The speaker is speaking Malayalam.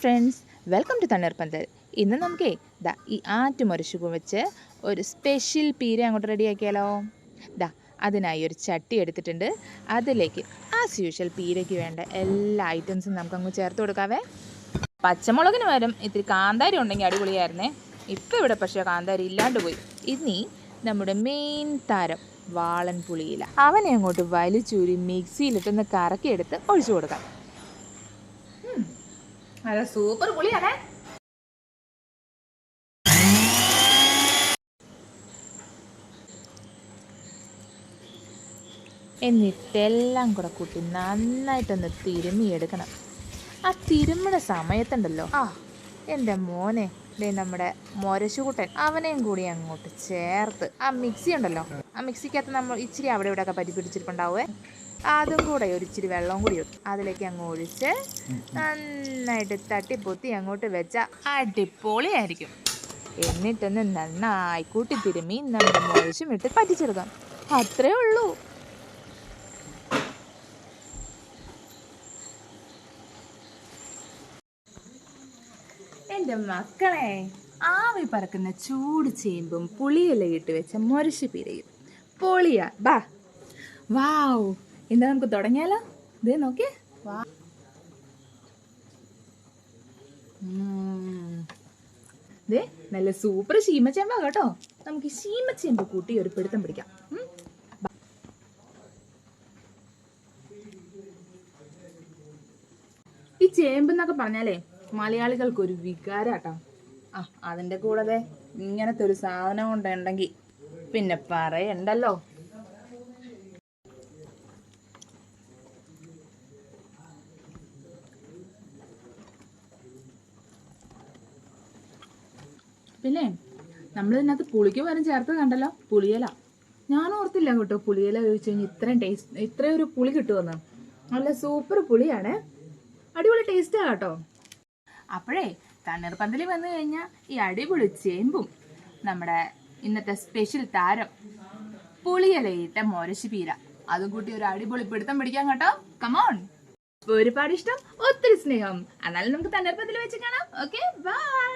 ഫ്രണ്ട്സ് വെൽക്കം ടു തണ്ണീർ പന്തൽ ഇന്ന് നമുക്ക് ദാ ഈ ആറ്റുമൊരശുകും വെച്ച് ഒരു സ്പെഷ്യൽ പീര അങ്ങോട്ട് റെഡിയാക്കിയാലോ? ദാ അതിനായി ഒരു ചട്ടി എടുത്തിട്ടുണ്ട്. അതിലേക്ക് ആസ് യൂഷ്വൽ പീരയ്ക്ക് വേണ്ട എല്ലാ ഐറ്റംസും നമുക്ക് നമുക്കങ്ങ് ചേർത്ത് കൊടുക്കാവേ. പച്ചമുളകിന് പകരം ഇത്തിരി കാന്താരി ഉണ്ടെങ്കിൽ അടിപൊളിയായിരുന്നേ. ഇപ്പം ഇവിടെ പക്ഷേ കാന്താരി ഇല്ലാണ്ട് പോയി. ഇനി നമ്മുടെ മെയിൻ താരം വാളൻ പുളിയില. അവനെ അങ്ങോട്ട് വലിച്ചൂരി മിക്സിയിലിട്ടൊന്ന് കറക്കിയെടുത്ത് ഒഴിച്ചു കൊടുക്കാം. നല്ല സൂപ്പർ പുളിയാണേ എന്നിട്ടെല്ലാം കൂടെ കൂട്ടി നന്നായിട്ടൊന്ന് തിരുമ്മിയെടുക്കണം ആ തിരുമ്മണ സമയത്തുണ്ടല്ലോ. ആ. എന്റെ മോനെ ദേ നമ്മുടെ മൊരശുകൂട്ടൻ അവനെയും കൂടി അങ്ങോട്ട് ചേർത്ത്. ആ മിക്സി ഉണ്ടല്ലോ ആ മിക്സിക്കകത്ത് നമ്മൾ ഇച്ചിരി അവിടെ ഇവിടെ ഒക്കെ പറ്റി പിടിച്ചിട്ടുണ്ടാവേ അതും കൂടെ ഒരു ഇച്ചിരി വെള്ളവും കൂടി. അതിലേക്ക് അങ്ങ് ഒഴിച്ച് നന്നായിട്ട് തട്ടിപ്പൊത്തി അങ്ങോട്ട് വെച്ച അടിപൊളിയായിരിക്കും. എന്നിട്ടൊന്ന് നന്നായി കൂട്ടി തിരുമ്മി നമ്മുടെ മുഴച്ചും ഇട്ട് പറ്റിച്ചെടുക്കാം. അത്രേ ഉള്ളൂ. എന്റെ മക്കളെ. ആവി പറക്കുന്ന ചൂട് ചേമ്പും പുളിയില ഇട്ട് വെച്ച മുരശ് പിരയും. പൊളിയാ. ബാ. വാവ്. എന്താ നമുക്ക് തുടങ്ങിയാലോ? ഇത് നോക്കിയേ വാ. നല്ല സൂപ്പർ ശീമച്ചേമ്പ കേട്ടോ. നമുക്ക് ഈ ശീമച്ചേമ്പ് കൂട്ടി ഒരു പിടുത്തം പിടിക്കാം. ഈ ചേമ്പ് എന്നൊക്കെ പറഞ്ഞാലേ മലയാളികൾക്ക് ഒരു വികാരാട്ടോ. ആ അതിന്റെ കൂടെ ഇങ്ങനത്തെ ഒരു സാധനം കൊണ്ടുണ്ടെങ്കിൽ പിന്നെ പറയണ്ടല്ലോ. പിന്നെ നമ്മൾ ഇതിനകത്ത് പുളിക്ക് പകരം ചേർത്ത് കണ്ടല്ലോ പുളിയില. ഞാൻ ഓർത്തില്ല കേട്ടോ പുളിയില ചോദിച്ചു കഴിഞ്ഞാൽ ഇത്രയും ടേസ്റ്റ് ഇത്രയും ഒരു പുളി കിട്ടുമെന്ന്. നല്ല സൂപ്പർ പുളിയാണ്. അടിപൊളി ടേസ്റ്റാണ് കേട്ടോ. അപ്പോഴേ തണ്ണീർപ്പന്തൽ വന്നു കഴിഞ്ഞാൽ ഈ അടിപൊളി ചേമ്പും നമ്മുടെ ഇന്നത്തെ സ്പെഷ്യൽ താരം പുളിയലയിട്ട മോരശി പീര. അതും കൂട്ടി ഒരു അടിപൊളി പിടുത്തം പിടിക്കാൻ കേട്ടോ. കമോൺ ഒരുപാട് ഇഷ്ടം ഒത്തിരി സ്നേഹം. എന്നാലും നമുക്ക് തണ്ണീർപ്പന്തലി വെച്ച് കാണാം. Okay bye